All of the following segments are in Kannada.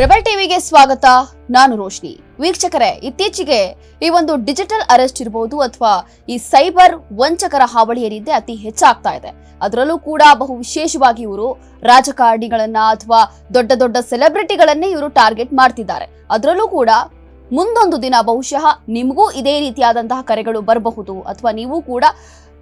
ರೆಬಲ್ ಟಿವಿಗೆ ಸ್ವಾಗತ. ನಾನು ರೋಶ್ನಿ. ವೀಕ್ಷಕರೇ, ಇತ್ತೀಚೆಗೆ ಈ ಒಂದು ಡಿಜಿಟಲ್ ಅರೆಸ್ಟ್ ಇರಬಹುದು ಅಥವಾ ಈ ಸೈಬರ್ ವಂಚಕರ ಹಾವಳಿ ಏನಿದೆ ಅತಿ ಹೆಚ್ಚಾಗ್ತಾ ಇದೆ. ಅದರಲ್ಲೂ ಕೂಡ ಬಹು ವಿಶೇಷವಾಗಿ ಇವರು ರಾಜಕಾರಣಿಗಳನ್ನ ಅಥವಾ ದೊಡ್ಡ ದೊಡ್ಡ ಸೆಲೆಬ್ರಿಟಿಗಳನ್ನೇ ಇವರು ಟಾರ್ಗೆಟ್ ಮಾಡ್ತಿದ್ದಾರೆ. ಅದರಲ್ಲೂ ಕೂಡ ಮುಂದೊಂದು ದಿನ ಬಹುಶಃ ನಿಮಗೂ ಇದೇ ರೀತಿಯಾದಂತಹ ಕರೆಗಳು ಬರಬಹುದು ಅಥವಾ ನೀವು ಕೂಡ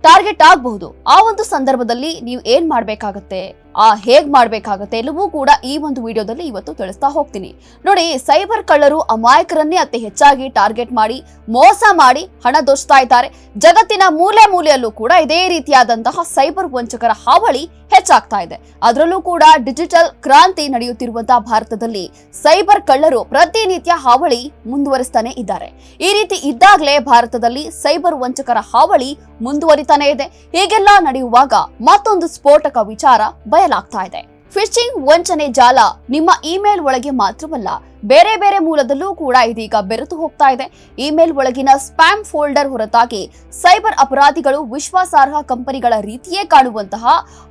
ಟಾರ್ಗೆಟ್ ಆಗಬಹುದು. ಆ ಒಂದು ಸಂದರ್ಭದಲ್ಲಿ ನೀವು ಏನ್ ಮಾಡ್ಬೇಕಾಗತ್ತೆ? ಆ ಹೇಗ್ ಮಾಡ್ಬೇಕಾಗತ್ತೆ ಎಲ್ಲವೂ ಕೂಡ ಈ ಒಂದು ವಿಡಿಯೋದಲ್ಲಿ ಇವತ್ತು ತಿಳಿಸ್ತಾ ಹೋಗ್ತೀನಿ. ನೋಡಿ, ಸೈಬರ್ ಕಳ್ಳರು ಅಮಾಯಕರನ್ನೇ ಅತಿ ಹೆಚ್ಚಾಗಿ ಟಾರ್ಗೆಟ್ ಮಾಡಿ, ಮೋಸ ಮಾಡಿ ಹಣ ದೋಚ್ತಾ ಇದ್ದಾರೆ. ಜಗತ್ತಿನ ಮೂಲೆ ಮೂಲೆಯಲ್ಲೂ ಕೂಡ ಇದೇ ರೀತಿಯಾದಂತಹ ಸೈಬರ್ ವಂಚಕರ ಹಾವಳಿ ಹೆಚ್ಚಾಗ್ತಾ ಇದೆ ಅದರಲ್ಲೂ ಕೂಡ ಡಿಜಿಟಲ್ ಕ್ರಾಂತಿ ನಡೆಯುತ್ತಿರುವಂತಹ ಭಾರತದಲ್ಲಿ ಸೈಬರ್ ಕಳ್ಳರು ಪ್ರತಿನಿತ್ಯ ಹಾವಳಿ ಮುಂದುವರಿಸ್ತಾನೆ ಇದ್ದಾರೆ. ಈ ರೀತಿ ಇದ್ದಾಗಲೇ ಭಾರತದಲ್ಲಿ ಸೈಬರ್ ವಂಚಕರ ಹಾವಳಿ ಮುಂದುವರಿತಾನೆ ಇದೆ. ಹೀಗೆಲ್ಲ ನಡೆಯುವಾಗ ಮತ್ತೊಂದು ಸ್ಫೋಟಕ ವಿಚಾರ ಬಯಲಾಗ್ತಾ ಇದೆ. ಫಿಶಿಂಗ್ ವಂಚನೆ ಜಾಲ ನಿಮ್ಮ ಇಮೇಲ್ ಒಳಗೆ ಮಾತ್ರವಲ್ಲ ಬೇರೆ ಬೇರೆ ಮೂಲದಲ್ಲೂ ಕೂಡ ಇದೀಗ ಬೆರೆತು ಹೋಗ್ತಾ ಇದೆ. ಇಮೇಲ್ ಒಳಗಿನ ಸ್ಪ್ಯಾಮ್ ಫೋಲ್ಡರ್ ಹೊರತಾಗಿ ಸೈಬರ್ ಅಪರಾಧಿಗಳು ವಿಶ್ವಾಸಾರ್ಹ ಕಂಪನಿಗಳ ರೀತಿಯೇ ಕಾಣುವಂತಹ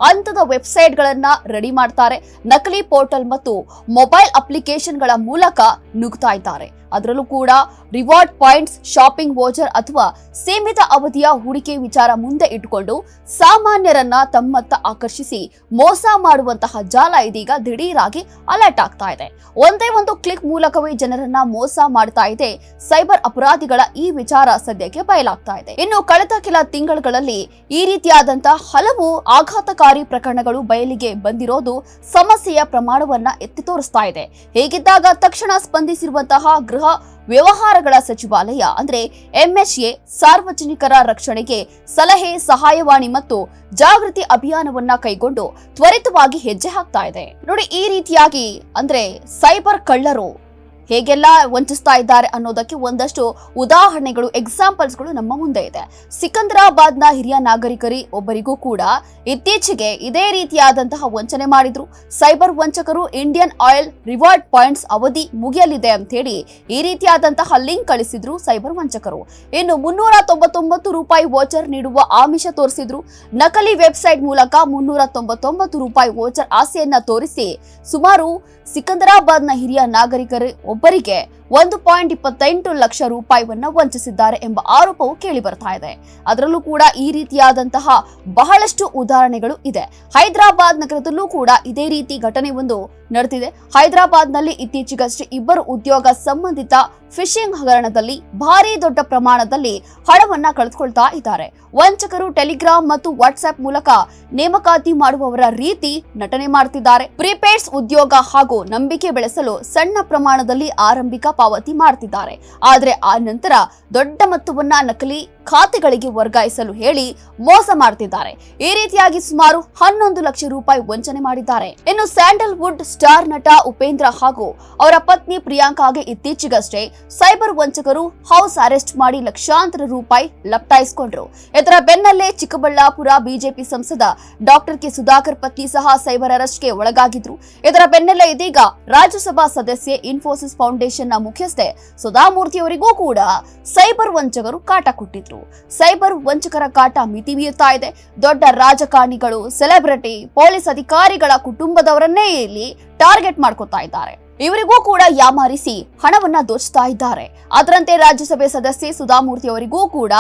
ಅಂತದ ವೆಬ್ಸೈಟ್ಗಳನ್ನ ರೆಡಿ ಮಾಡ್ತಾರೆ. ನಕಲಿ ಪೋರ್ಟಲ್ ಮತ್ತು ಮೊಬೈಲ್ ಅಪ್ಲಿಕೇಶನ್ಗಳ ಮೂಲಕ ನುಗ್ತಾ ಇದ್ದಾರೆ. ಅದರಲ್ಲೂ ಕೂಡ ರಿವಾರ್ಡ್ ಪಾಯಿಂಟ್ಸ್, ಶಾಪಿಂಗ್ ವೋಚರ್ ಅಥವಾ ಸೀಮಿತ ಅವಧಿಯ ಹೂಡಿಕೆ ವಿಚಾರ ಮುಂದೆ ಇಟ್ಟುಕೊಂಡು ಸಾಮಾನ್ಯರನ್ನ ತಮ್ಮತ್ತ ಆಕರ್ಷಿಸಿ ಮೋಸ ಮಾಡುವಂತಹ ಜಾಲ ಇದೀಗ ದಿಢೀರಾಗಿ ಅಲರ್ಟ್ ಆಗ್ತಾ ಇದೆ. ಒಂದೇ ಒಂದು ಕ್ಲಿಕ್ ಮೂಲಕವೇ ಜನರನ್ನ ಮೋಸ ಮಾಡ್ತಾ ಇದೆ. ಸೈಬರ್ ಅಪರಾಧಿಗಳ ಈ ವಿಚಾರ ಸದ್ಯಕ್ಕೆ ಬಯಲಾಗ್ತಾ ಇದೆ. ಇನ್ನು ಕಳೆದ ಕೆಲ ತಿಂಗಳುಗಳಲ್ಲಿ ಈ ರೀತಿಯಾದಂತಹ ಹಲವು ಆಘಾತಕಾರಿ ಪ್ರಕರಣಗಳು ಬಯಲಿಗೆ ಬಂದಿರೋದು ಸಮಸ್ಯೆಯ ಪ್ರಮಾಣವನ್ನ ಎತ್ತಿ ತೋರಿಸ್ತಾ ಇದೆ. ಹೇಗಿದ್ದಾಗ ತಕ್ಷಣ ಸ್ಪಂದಿಸಿರುವಂತಹ ಗೃಹ ವ್ಯವಹಾರಗಳ ಸಚಿವಾಲಯ, ಅಂದ್ರೆ ಎಂಎಚ್ಎ ಸಾರ್ವಜನಿಕರ ರಕ್ಷಣೆಗೆ ಸಲಹೆ, ಸಹಾಯವಾಣಿ ಮತ್ತು ಜಾಗೃತಿ ಅಭಿಯಾನವನ್ನ ಕೈಗೊಂಡು ತ್ವರಿತವಾಗಿ ಹೆಜ್ಜೆ ಹಾಕ್ತಾ ಇದೆ. ನೋಡಿ, ಈ ರೀತಿಯಾಗಿ ಅಂದ್ರೆ ಸೈಬರ್ ಕಳ್ಳರು ಹೇಗೆಲ್ಲ ವಂಚಿಸ್ತಾ ಇದ್ದಾರೆ ಅನ್ನೋದಕ್ಕೆ ಒಂದಷ್ಟು ಉದಾಹರಣೆಗಳು ಎಕ್ಸಾಂಪಲ್ಸ್ಗಳು ನಮ್ಮ ಮುಂದೆ ಇದೆ. ಸಿಕಂದರಾಬಾದ್ನ ಹಿರಿಯ ನಾಗರಿಕರಿ ಒಬ್ಬರಿಗೂ ಕೂಡ ಇತ್ತೀಚೆಗೆ ಇದೇ ರೀತಿಯಾದಂತಹ ವಂಚನೆ ಮಾಡಿದ್ರು. ಸೈಬರ್ ವಂಚಕರು ಇಂಡಿಯನ್ ಆಯಿಲ್ ರಿವಾರ್ಡ್ ಪಾಯಿಂಟ್ಸ್ ಅವಧಿ ಮುಗಿಯಲಿದೆ ಅಂತ ಹೇಳಿ ಈ ರೀತಿಯಾದಂತಹ ಲಿಂಕ್ ಕಳಿಸಿದ್ರು ಸೈಬರ್ ವಂಚಕರು. ಇನ್ನು ಮುನ್ನೂರ ತೊಂಬತ್ತೊಂಬತ್ತು ರೂಪಾಯಿ ವೋಚರ್ ನೀಡುವ ಆಮಿಷ ತೋರಿಸಿದ್ರು. ನಕಲಿ ವೆಬ್ಸೈಟ್ ಮೂಲಕ ಮುನ್ನೂರ ತೊಂಬತ್ತೊಂಬತ್ತು ರೂಪಾಯಿ ವೋಚರ್ ಆಸೆಯನ್ನ ತೋರಿಸಿ ಸುಮಾರು ಸಿಕಂದರಾಬಾದ್ನ ಹಿರಿಯ ನಾಗರಿಕರು ಒಬ್ಬರಿಗೆ ಒಂದು ಪಾಯಿಂಟ್ ಇಪ್ಪತ್ತೆಂಟು ಲಕ್ಷ ರೂಪಾಯಿವನ್ನ ವಂಚಿಸಿದ್ದಾರೆ ಎಂಬ ಆರೋಪವು ಕೇಳಿ ಬರ್ತಾ ಇದೆ. ಅದರಲ್ಲೂ ಕೂಡ ಈ ರೀತಿಯಾದಂತಹ ಬಹಳಷ್ಟು ಉದಾಹರಣೆಗಳು ಇದೆ. ಹೈದರಾಬಾದ್ ನಗರದಲ್ಲೂ ಕೂಡ ಇದೇ ರೀತಿ ಘಟನೆ ಒಂದು ನಡೆದಿದೆ. ಹೈದರಾಬಾದ್ನಲ್ಲಿ ಇತ್ತೀಚೆಗಷ್ಟೇ ಇಬ್ಬರು ಉದ್ಯೋಗ ಸಂಬಂಧಿತ ಫಿಶಿಂಗ್ ಹಗರಣದಲ್ಲಿ ಭಾರಿ ದೊಡ್ಡ ಪ್ರಮಾಣದಲ್ಲಿ ಹಣವನ್ನ ಕಳೆದುಕೊಳ್ತಾ ಇದ್ದಾರೆ. ವಂಚಕರು ಟೆಲಿಗ್ರಾಮ್ ಮತ್ತು ವಾಟ್ಸ್ಆಪ್ ಮೂಲಕ ನೇಮಕಾತಿ ಮಾಡುವವರ ರೀತಿ ನಟನೆ ಮಾಡ್ತಿದ್ದಾರೆ. ಪ್ರಿಪೇಡ್ಸ್ ಉದ್ಯೋಗ ಹಾಗೂ ನಂಬಿಕೆ ಬೆಳೆಸಲು ಸಣ್ಣ ಪ್ರಮಾಣದಲ್ಲಿ ಆರಂಭಿಕ ಪಾವತಿ ಮಾಡ್ತಿದ್ದಾರೆ. ಆದರೆ ಆ ನಂತರ ದೊಡ್ಡ ಮೊತ್ತವನ್ನ ನಕಲಿ ಖಾತೆಗಳಿಗೆ ವರ್ಗಾಯಿಸಲು ಹೇಳಿ ಮೋಸ ಮಾಡ್ತಿದ್ದಾರೆ. ಈ ರೀತಿಯಾಗಿ ಸುಮಾರು ಹನ್ನೊಂದು ಲಕ್ಷ ರೂಪಾಯಿ ವಂಚನೆ ಮಾಡಿದ್ದಾರೆ. ಇನ್ನು ಸ್ಯಾಂಡಲ್ವುಡ್ ಸ್ಟಾರ್ ನಟ ಉಪೇಂದ್ರ ಹಾಗೂ ಅವರ ಪತ್ನಿ ಪ್ರಿಯಾಂಕಾಗೆ ಇತ್ತೀಚೆಗಷ್ಟೇ ಸೈಬರ್ ವಂಚಕರು ಹೌಸ್ ಅರೆಸ್ಟ್ ಮಾಡಿ ಲಕ್ಷಾಂತರ ರೂಪಾಯಿ ಲಪ್ಟಾಯಿಸಿಕೊಂಡ್ರು ಇದರ ಬೆನ್ನಲ್ಲೇ ಚಿಕ್ಕಬಳ್ಳಾಪುರ ಬಿಜೆಪಿ ಸಂಸದ ಡಾಕ್ಟರ್ ಕೆ ಸುಧಾಕರ್ ಪತ್ನಿ ಸಹ ಸೈಬರ್ ಅರೆಸ್ಟ್ಗೆ ಒಳಗಾಗಿದ್ರು. ಇದರ ಬೆನ್ನಲ್ಲೇ ಇದೀಗ ರಾಜ್ಯಸಭಾ ಸದಸ್ಯೆ ಇನ್ಫೋಸಿಸ್ ಫೌಂಡೇಶನ್ನ ಮುಖ್ಯಸ್ಥೆ ಸುಧಾಮೂರ್ತಿ ಅವರಿಗೂ ಕೂಡ ಸೈಬರ್ ವಂಚಕರು ಕಾಟ ಕೊಟ್ಟಿದ್ರು. ಸೈಬರ್ ವಂಚಕರ ಕಾಟ ಮಿತಿ ಮೀರುತ್ತಾ ಇದೆ. ದೊಡ್ಡ ರಾಜಕಾರಣಿಗಳು ಸೆಲೆಬ್ರಿಟಿ ಪೊಲೀಸ್ ಅಧಿಕಾರಿಗಳ ಕುಟುಂಬದವರನ್ನೇ ಇಲ್ಲಿ ಟಾರ್ಗೆಟ್ ಮಾಡ್ಕೊತಾ ಇದ್ದಾರೆ. ಇವರಿಗೂ ಕೂಡ ಯಾಮಾರಿಸಿ ಹಣವನ್ನ ದೋಚ್ತಾ ಇದ್ದಾರೆ. ಅದರಂತೆ ರಾಜ್ಯಸಭೆ ಸದಸ್ಯೆ ಸುಧಾಮೂರ್ತಿ ಅವರಿಗೂ ಕೂಡ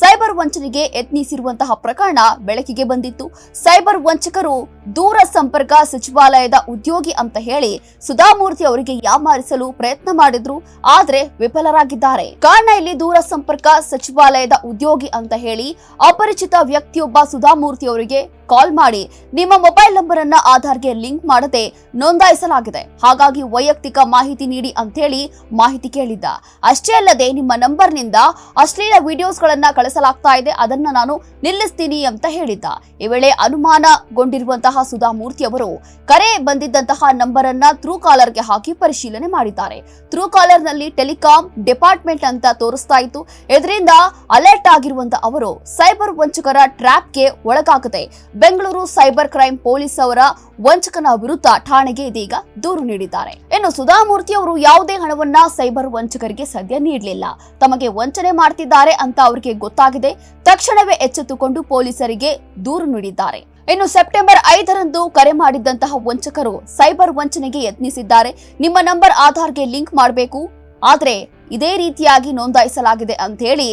ಸೈಬರ್ ವಂಚನೆಗೆ ಯತ್ನಿಸಿರುವಂತಹ ಪ್ರಕರಣ ಬೆಳಕಿಗೆ ಬಂದಿತ್ತು. ಸೈಬರ್ ವಂಚಕರು ದೂರ ಸಂಪರ್ಕ ಸಚಿವಾಲಯದ ಉದ್ಯೋಗಿ ಅಂತ ಹೇಳಿ ಸುಧಾಮೂರ್ತಿ ಅವರಿಗೆ ಯಾಮಾರಿಸಲು ಪ್ರಯತ್ನ ಮಾಡಿದ್ರು. ಆದ್ರೆ ವಿಫಲರಾಗಿದ್ದಾರೆ. ಕಾರಣ ಇಲ್ಲಿ ದೂರ ಸಂಪರ್ಕ ಸಚಿವಾಲಯದ ಉದ್ಯೋಗಿ ಅಂತ ಹೇಳಿ ಅಪರಿಚಿತ ವ್ಯಕ್ತಿಯೊಬ್ಬ ಸುಧಾಮೂರ್ತಿ ಅವರಿಗೆ ಕಾಲ್ ಮಾಡಿ ನಿಮ್ಮ ಮೊಬೈಲ್ ನಂಬರ್ ಅನ್ನ ಆಧಾರ್ಗೆ ಲಿಂಕ್ ಮಾಡದೆ ನೋಂದಾಯಿಸಲಾಗಿದೆ. ಹಾಗಾಗಿ ವೈಯಕ್ತಿಕ ಮಾಹಿತಿ ನೀಡಿ ಅಂತೇಳಿ ಮಾಹಿತಿ ಕೇಳಿದ್ದ. ಅಷ್ಟೇ ಅಲ್ಲದೆ ನಿಮ್ಮ ನಂಬರ್ನಿಂದ ಅಶ್ಲೀಲ ವಿಡಿಯೋಸ್ಗಳನ್ನ ಕಳಿಸಲಾಗ್ತಾ ಇದೆ, ಅದನ್ನ ನಾನು ನಿಲ್ಲಿಸ್ತೀನಿ ಅಂತ ಹೇಳಿದ್ದ. ಈ ವೇಳೆ ಅನುಮಾನಗೊಂಡಿರುವಂತಹ ಸುಧಾಮೂರ್ತಿ ಅವರು ಕರೆ ಬಂದಿದ್ದಂತಹ ನಂಬರ್ ಅನ್ನ ಥ್ರೂ ಕಾಲರ್ಗೆ ಹಾಕಿ ಪರಿಶೀಲನೆ ಮಾಡಿದ್ದಾರೆ. ಥ್ರೂ ಕಾಲರ್ನಲ್ಲಿ ಟೆಲಿಕಾಂ ಡಿಪಾರ್ಟ್ಮೆಂಟ್ ಅಂತ ತೋರಿಸ್ತಾ ಇತ್ತು. ಇದರಿಂದ ಅಲರ್ಟ್ ಆಗಿರುವಂತಹ ಅವರು ಸೈಬರ್ ವಂಚಕರ ಟ್ರ್ಯಾಪ್ಗೆ ಒಳಗಾಗದೆ ಬೆಂಗಳೂರು ಸೈಬರ್ ಕ್ರೈಂ ಪೊಲೀಸ್ ಅವರ ವಂಚಕನ ವಿರುದ್ಧ ಠಾಣೆಗೆ ಇದೀಗ ದೂರು ನೀಡಿದ್ದಾರೆ. ಇನ್ನು ಸುಧಾಮೂರ್ತಿ ಅವರು ಯಾವುದೇ ಹಣವನ್ನ ಸೈಬರ್ ವಂಚಕರಿಗೆ ಸದ್ಯ ನೀಡಲಿಲ್ಲ. ತಮಗೆ ವಂಚನೆ ಮಾಡ್ತಿದ್ದಾರೆ ಅಂತ ಅವರಿಗೆ ಗೊತ್ತಾಗಿದೆ. ತಕ್ಷಣವೇ ಎಚ್ಚೆತ್ತುಕೊಂಡು ಪೊಲೀಸರಿಗೆ ದೂರು ನೀಡಿದ್ದಾರೆ. ಇನ್ನು ಸೆಪ್ಟೆಂಬರ್ ಐದರಂದು ಕರೆ ಮಾಡಿದ್ದಂತಹ ವಂಚಕರು ಸೈಬರ್ ವಂಚನೆಗೆ ಯತ್ನಿಸಿದ್ದಾರೆ. ನಿಮ್ಮ ನಂಬರ್ ಆಧಾರ್ಗೆ ಲಿಂಕ್ ಮಾಡಬೇಕು. ಆದರೆ ಇದೇ ರೀತಿಯಾಗಿ ನೋಂದಾಯಿಸಲಾಗಿದೆ ಅಂತ ಹೇಳಿ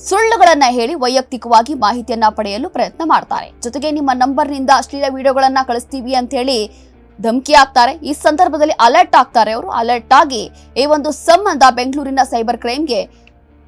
ಸುಳ್ಳುಗಳನ್ನ ಹೇಳಿ ವೈಯಕ್ತಿಕವಾಗಿ ಮಾಹಿತಿಯನ್ನ ಪಡೆಯಲು ಪ್ರಯತ್ನ ಮಾಡ್ತಾರೆ. ಜೊತೆಗೆ ನಿಮ್ಮ ನಂಬರ್ನಿಂದ ಅಶ್ಲೀಲ ವಿಡಿಯೋಗಳನ್ನ ಕಳಿಸ್ತೀವಿ ಅಂತ ಹೇಳಿ ಧಮಕಿ ಆಗ್ತಾರೆ ಈ ಸಂದರ್ಭದಲ್ಲಿ ಅಲರ್ಟ್ ಆಗ್ತಾರೆ ಅವರು. ಅಲರ್ಟ್ ಆಗಿ ಈ ಒಂದು ಸಂಬಂಧ ಬೆಂಗಳೂರಿನ ಸೈಬರ್ ಕ್ರೈಮ್ಗೆ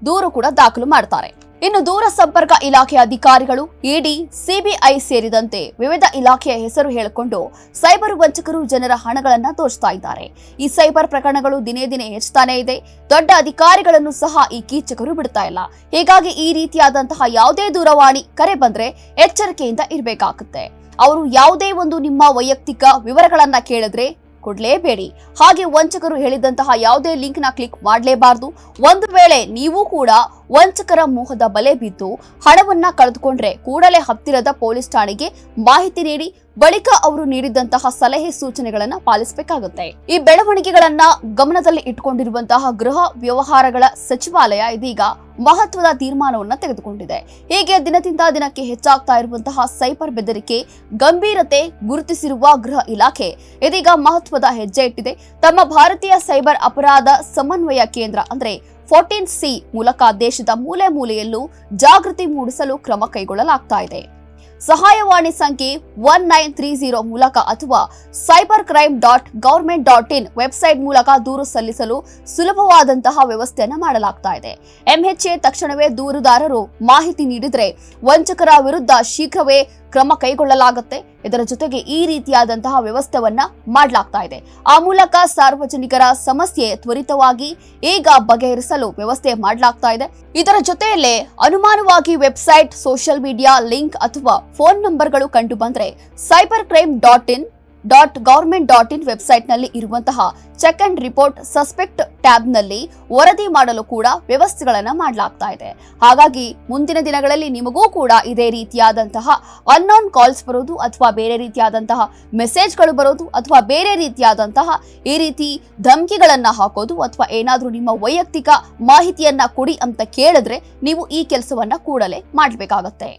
ದೂರು ಕೂಡ ದಾಖಲು ಮಾಡ್ತಾರೆ. ಇನ್ನು ದೂರ ಸಂಪರ್ಕ ಇಲಾಖೆ ಅಧಿಕಾರಿಗಳು, ಇಡಿ, ಸಿಬಿಐ ಸೇರಿದಂತೆ ವಿವಿಧ ಇಲಾಖೆಯ ಹೆಸರು ಹೇಳಿಕೊಂಡು ಸೈಬರ್ ವಂಚಕರು ಜನರ ಹಣಗಳನ್ನು ದೋಚ್ತಾ ಇದ್ದಾರೆ. ಈ ಸೈಬರ್ ಪ್ರಕರಣಗಳು ದಿನೇ ದಿನೇ ಹೆಚ್ಚುತ್ತಾನೇ ಇದೆ. ದೊಡ್ಡ ಅಧಿಕಾರಿಗಳನ್ನು ಸಹ ಈ ಕೀಚಕರು ಬಿಡ್ತಾ ಇಲ್ಲ. ಹೀಗಾಗಿ ಈ ರೀತಿಯಾದಂತಹ ಯಾವುದೇ ದೂರವಾಣಿ ಕರೆ ಬಂದ್ರೆ ಎಚ್ಚರಿಕೆಯಿಂದ ಇರಬೇಕಾಗುತ್ತೆ. ಅವರು ಯಾವುದೇ ಒಂದು ನಿಮ್ಮ ವೈಯಕ್ತಿಕ ವಿವರಗಳನ್ನ ಕೇಳಿದ್ರೆ ಕೊಡ್ಲೇಬೇಡಿ ಹಾಗೆ ವಂಚಕರು ಹೇಳಿದಂತಹ ಯಾವುದೇ ಲಿಂಕ್ನ ಕ್ಲಿಕ್ ಮಾಡಲೇಬಾರದು. ಒಂದು ವೇಳೆ ನೀವು ಕೂಡ ವಂಚಕರ ಮೋಹದ ಬಲೆ ಬಿದ್ದು ಹಣವನ್ನ ಕಳೆದುಕೊಂಡ್ರೆ ಕೂಡಲೇ ಹತ್ತಿರದ ಪೊಲೀಸ್ ಠಾಣೆಗೆ ಮಾಹಿತಿ ನೀಡಿ ಬಳಿಕ ಅವರು ನೀಡಿದಂತಹ ಸಲಹೆ ಸೂಚನೆಗಳನ್ನ ಪಾಲಿಸಬೇಕಾಗುತ್ತೆ. ಈ ಬೆಳವಣಿಗೆಗಳನ್ನ ಗಮನದಲ್ಲಿ ಇಟ್ಟುಕೊಂಡಿರುವಂತಹ ಗೃಹ ವ್ಯವಹಾರಗಳ ಸಚಿವಾಲಯ ಇದೀಗ ಮಹತ್ವದ ತೀರ್ಮಾನವನ್ನ ತೆಗೆದುಕೊಂಡಿದೆ. ಹೀಗೆ ದಿನದಿಂದ ದಿನಕ್ಕೆ ಹೆಚ್ಚಾಗ್ತಾ ಇರುವಂತಹ ಸೈಬರ್ ಬೆದರಿಕೆ ಗಂಭೀರತೆ ಗುರುತಿಸಿರುವ ಗೃಹ ಇಲಾಖೆ ಇದೀಗ ಮಹತ್ವದ ಹೆಜ್ಜೆ ಇಟ್ಟಿದೆ. ತಮ್ಮ ಭಾರತೀಯ ಸೈಬರ್ ಅಪರಾಧ ಸಮನ್ವಯ ಕೇಂದ್ರ ಅಂದ್ರೆ ಫೋರ್ಟೀನ್ ಸಿ ಮೂಲಕ ದೇಶದ ಮೂಲೆ ಮೂಲೆಯಲ್ಲೂ ಜಾಗೃತಿ ಮೂಡಿಸಲು ಕ್ರಮ ಕೈಗೊಳ್ಳಲಾಗ್ತಾ ಇದೆ. ಸಹಾಯವಾಣಿ ಸಂಖ್ಯೆ ಒನ್ ನೈನ್ ತ್ರೀ ಜೀರೋ ಮೂಲಕ ಅಥವಾ cyber crime dot government dot in website ಮೂಲಕ ದೂರು ಸಲ್ಲಿಸಲು ಸುಲಭವಾದಂತಹ ವ್ಯವಸ್ಥೆಯನ್ನು ಮಾಡಲಾಗ್ತಾ ಇದೆ. ಎಂಎಚ್ಎ ತಕ್ಷಣವೇ ದೂರುದಾರರು ಮಾಹಿತಿ ನೀಡಿದರೆ ವಂಚಕರ ವಿರುದ್ಧ ಶೀಘ್ರವೇ ಕ್ರಮ ಕೈಗೊಳ್ಳಲಾಗುತ್ತೆ. ಇದರ ಜೊತೆಗೆ ಈ ರೀತಿಯಾದಂತಹ ವ್ಯವಸ್ಥೆವನ್ನ ಮಾಡಲಾಗ್ತಾ ಇದೆ. ಆ ಮೂಲಕ ಸಾರ್ವಜನಿಕರ ಸಮಸ್ಯೆ ತ್ವರಿತವಾಗಿ ಈಗ ಬಗೆಹರಿಸಲು ವ್ಯವಸ್ಥೆ ಮಾಡಲಾಗ್ತಾ ಇದೆ. ಇದರ ಜೊತೆಯಲ್ಲೇ ಅನುಮಾನವಾಗಿ ವೆಬ್ಸೈಟ್, ಸೋಷಿಯಲ್ ಮೀಡಿಯಾ ಲಿಂಕ್ ಅಥವಾ ಫೋನ್ ನಂಬರ್ಗಳು ಕಂಡು ಬಂದ್ರೆ cyber crime dot in dot government dot in ವೆಬ್ಸೈಟ್ನಲ್ಲಿ ಇರುವಂತಹ ಚೆಕ್ ಅಂಡ್ ರಿಪೋರ್ಟ್ ಸಸ್ಪೆಕ್ಟ್ ಟ್ಯಾಬ್ನಲ್ಲಿ ವರದಿ ಮಾಡಲು ಕೂಡ ವ್ಯವಸ್ಥೆಗಳನ್ನು ಮಾಡಲಾಗ್ತಾ ಇದೆ. ಹಾಗಾಗಿ ಮುಂದಿನ ದಿನಗಳಲ್ಲಿ ನಿಮಗೂ ಕೂಡ ಇದೇ ರೀತಿಯಾದಂತಹ ಅನ್ನೋನ್ ಕಾಲ್ಸ್ ಬರೋದು ಅಥವಾ ಬೇರೆ ರೀತಿಯಾದಂತಹ ಮೆಸೇಜ್ಗಳು ಬರೋದು ಅಥವಾ ಬೇರೆ ರೀತಿಯಾದಂತಹ ಈ ರೀತಿ ಧಮಕಿಗಳನ್ನು ಹಾಕೋದು ಅಥವಾ ಏನಾದರೂ ನಿಮ್ಮ ವೈಯಕ್ತಿಕ ಮಾಹಿತಿಯನ್ನು ಕೊಡಿ ಅಂತ ಕೇಳಿದ್ರೆ ನೀವು ಈ ಕೆಲಸವನ್ನು ಕೂಡಲೇ ಮಾಡಬೇಕಾಗತ್ತೆ.